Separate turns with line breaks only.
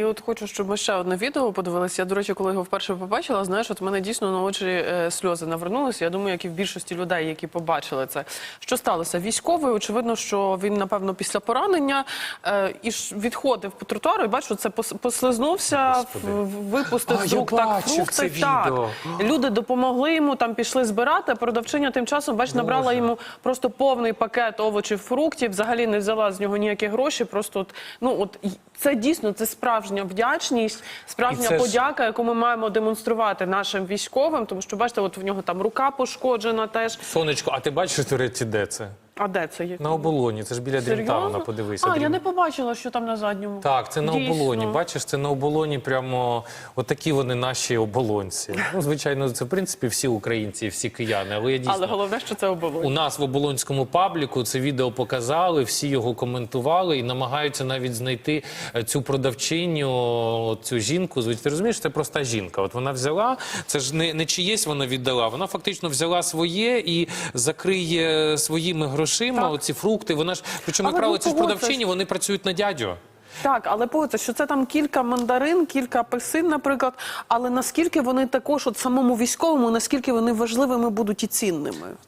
І от хочу, щоб ми ще одне відео подивилися. Я, до речі, коли його вперше побачила, знаєш, от мене дійсно на очі е, сльози навернулися. Я думаю, як і в більшості людей, які побачили це. Що сталося? Військовий, очевидно, що він, напевно, після поранення е, і відходив по тротуару, і бачу, це пос- послизнувся, випустив
А,
з рук так фрукти. так. Люди допомогли йому, там пішли збирати. а Продавчиня тим часом, бач, набрала
Боже.
йому просто повний пакет овочів, фруктів. Взагалі не взяла з нього ніякі гроші. Просто от, ну от це дійсно це справжня вдячність, справжня
це ж-
подяка, яку ми маємо демонструвати нашим військовим. Тому що бачите, от в нього там рука пошкоджена теж.
Сонечко, а ти бачиш, до речі, де це?
А де це є?
На оболоні, це ж біля Дрімтауна, подивися.
А, я не побачила, що там на задньому.
Так, це на
Дійсно.
оболоні. Бачиш, це на оболоні прямо отакі вони наші оболонці. Ну, звичайно, це в принципі всі українці, всі кияни. Але я дійсно
Але головне, що це
у нас в оболонському пабліку це відео показали, всі його коментували і намагаються навіть знайти е, цю продавчиню, цю жінку. Звуть, Ти розумієш, це проста жінка. От вона взяла, це ж не, не чиєсь вона віддала. Вона фактично взяла своє і закриє своїми грошима
Так.
оці фрукти. Вона ж причому як правило,
ну,
ці ж продавчині, вони працюють на дядю.
Так, але погодьте, що це там кілька мандарин, кілька апельсин, наприклад. Але наскільки вони також, от самому військовому, наскільки вони важливими будуть і цінними?